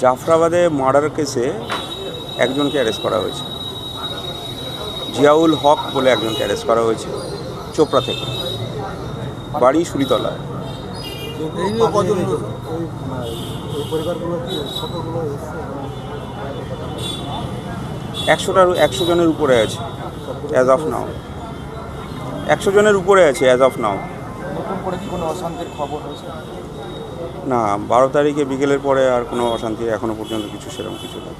জাফরাবাদে murder কেসে একজনকে arrest করা হয়েছে। জিয়াউল হক বলে একজনকে অ্যারেস্ট করা হয়েছে চোপড়া থেকে। বাড়ি সুরিতলা। একশোটার একশো জনের উপরে আছে অ্যাজ অফ নাও একশো জনের উপরে আছে অ্যাজ অফ নাও নতুন করে কি কোনো অশান্তির খবর হয়েছে? না বারো তারিখে বিকেলের পরে আর কোনো অশান্তি এখনও পর্যন্ত কিছু সেরকম কিছু নেই।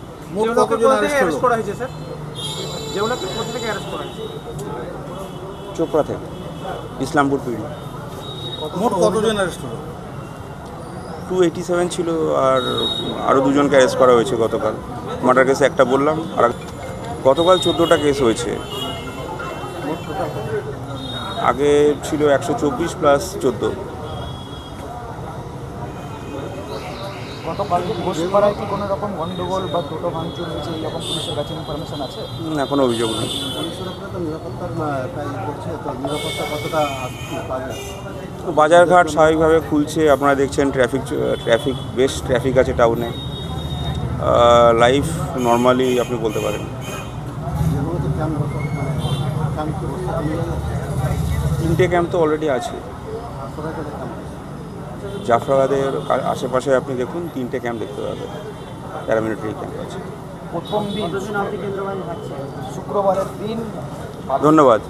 চোপড়া থেকে ইসলামপুর পিড়ি। মোট কতজন অ্যারেস্ট হলো? টু এইটি সেভেন ছিল আর আরও দুজনকে অ্যারেস্ট করা হয়েছে গতকাল। মার্ডার কেসে একটা বললাম আর গতকাল চোদ্দোটা কেস হয়েছে। আগে ছিল একশো চব্বিশ প্লাস চোদ্দ। এখনও অভিযোগ নেই। বাজারঘাট স্বাভাবিকভাবে খুলছে আপনারা দেখছেন ট্রাফিক ট্রাফিক বেশ ট্রাফিক আছে টাউনে লাইফ নর্মালি আপনি বলতে পারেন। ক্যাম্প তিনটে ক্যাম্প তো অলরেডি আছে। জাফরাবাদের আশেপাশে আপনি দেখুন তিনটে ক্যাম্প দেখতে পাবেন। প্যারামিলিটারি ক্যাম্প আছে। প্রথম দিন। শুক্রবারের দিন। ধন্যবাদ।